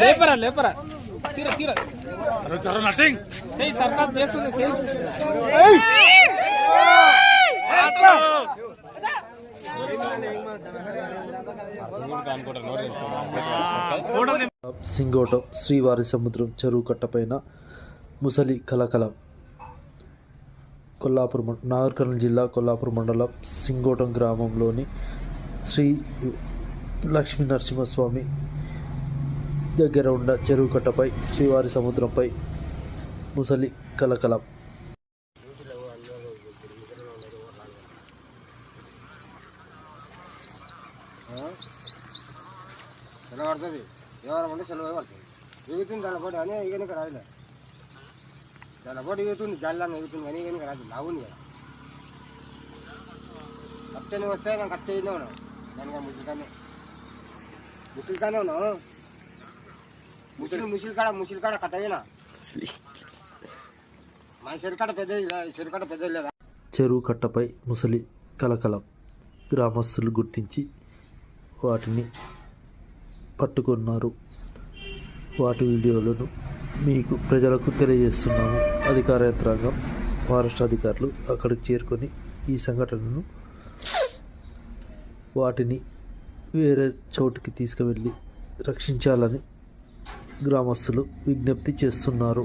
లేపరా లేపరా. తీర తీర. నర్సింగ్. సర్కార్ చేస్తుంది. సింగోటం శ్రీవారి సముద్రం చెరువు కట్టపైన ముసలి కలకలం. కొల్లాపూర్ నాగర్ కర్నూలు జిల్లా కొల్లాపూర్ మండలం సింగోటం గ్రామంలోని శ్రీ లక్ష్మీ నరసింహస్వామి దగ్గర ఉన్న చెరువు కట్టపై శ్రీవారి సముద్రంపై ముసలి కలకలం. సెలవు పడుతుంది? ఎవరం ఉంటే సెలవు పడుతుంది? ఎగుతుంది దాని పాటు కానీ ఇక రాదులే. దాని పాటు ఎగుతుంది జల్లంగా ఎగుతుంది కానీ ఇక రాదు. లావుంది కదా. కట్టెని వస్తే నేను కట్టే ఉన్నాను. దానికి ముసిలికానే ముసిలికానే ఉన్నావు? ముసిలి ముసిలి కాడ ముసిలి కాడ కట్టవేనా? మన చెరుకాడ పెద్దది చెరుకాడ పెద్దది లేదా? చెరువు కట్టపై ముసలి కలకలం గ్రామస్తులు గుర్తించి వాటిని పట్టుకున్నారు. వాటి వీడియోలను మీకు ప్రజలకు తెలియజేస్తున్నాము. అధికార యంత్రాంగం మహారాష్ట్ర అధికారులు అక్కడికి చేరుకొని ఈ సంఘటనను వాటిని వేరే చోటుకి తీసుకువెళ్ళి రక్షించాలని గ్రామస్తులు విజ్ఞప్తి చేస్తున్నారు.